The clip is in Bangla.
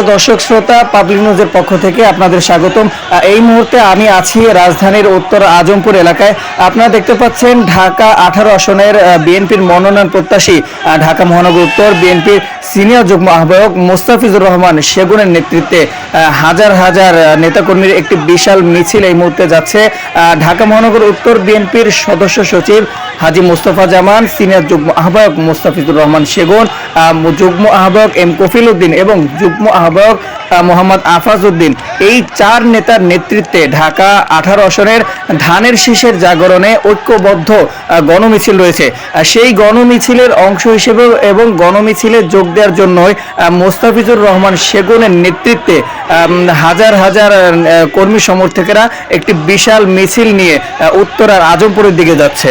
সুপ্রিয় দর্শক শ্রোতা পাবলিক নিউজের পক্ষ থেকে আপনাদের স্বাগতম। এই মুহূর্তে আমি আছি রাজধানীর উত্তর আজমপুর এলাকায়। আপনারা দেখতে পাচ্ছেন ঢাকা আঠারো আসনের বিএনপির মনোনয়ন প্রত্যাশী ঢাকা মহানগর উত্তর বিএনপির সিনিয়র যুগ্ম আহ্বায়ক মোস্তাফিজুর রহমান সেগুনের নেতৃত্বে হাজার হাজার নেতাকর্মীর একটি বিশাল মিছিল এই মুহূর্তে যাচ্ছে। ঢাকা মহানগর উত্তর বিএনপির সদস্য সচিব হাজি মোস্তফা জামান সিনিয়র যুগ্ম আহ্বায়ক মোস্তাফিজুর রহমান সেগুন যুগ্ম আহ্বায়ক এম কফিল উদ্দিন এবং যুগ্ম আহ্বায়ক আহ, মোহাম্মদ আফাজ উদ্দিন এই চার নেতার নেতৃত্বে ঢাকা আঠারো আসনের ধানের শীষের জাগরণে ঐক্যবদ্ধ গণমিছিল রয়েছে। সেই গণমিছিলের অংশ হিসেবে এবং গণমিছিলে যোগ দেওয়ার জন্যই মোস্তাফিজুর রহমান সেগুনের নেতৃত্বে হাজার হাজার কর্মী সমর্থকেরা একটি বিশাল মিছিল নিয়ে উত্তরার আজমপুরের দিকে যাচ্ছে।